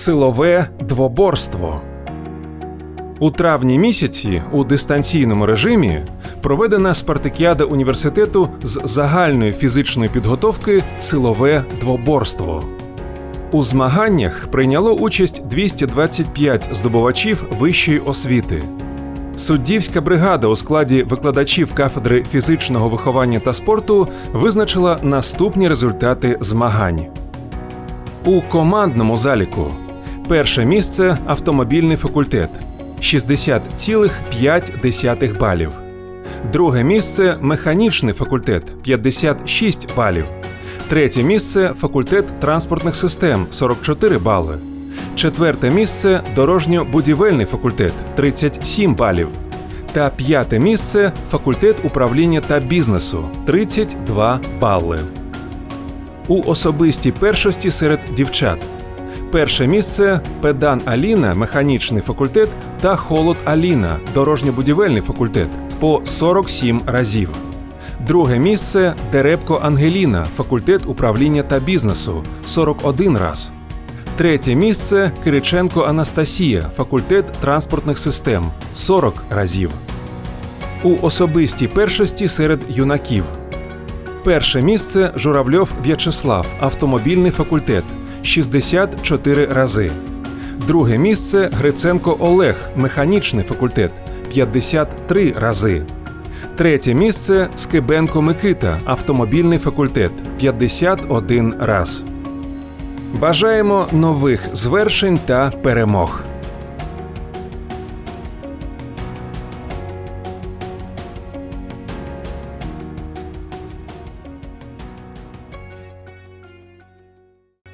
Силове двоборство. У травні місяці у дистанційному режимі проведена спартакіада університету з загальної фізичної підготовки Силове двоборство. У змаганнях прийняло участь 225 здобувачів вищої освіти. Суддівська бригада у складі викладачів кафедри фізичного виховання та спорту визначила наступні результати змагань. У командному заліку перше місце автомобільний факультет 60,5 балів. Друге місце механічний факультет 56 балів. Третє місце факультет транспортних систем 44 бали. Четверте місце дорожньо-будівельний факультет 37 балів. Та п'яте місце факультет управління та бізнесу 32 бали. У особистій першості серед дівчат. Перше місце Педан Аліна, механічний факультет та Холод Аліна, дорожньо-будівельний факультет по 47 разів. Друге місце Деребко Ангеліна, факультет управління та бізнесу 41 раз. Третє місце Кириченко Анастасія, факультет транспортних систем 40 разів. У особистій першості серед юнаків. Перше місце Журавльов В'ячеслав, автомобільний факультет 64 рази. Друге місце Гриценко Олег, механічний факультет 53 рази. Третє місце Скибенко Микита, автомобільний факультет 51 раз. Бажаємо нових звершень та перемог.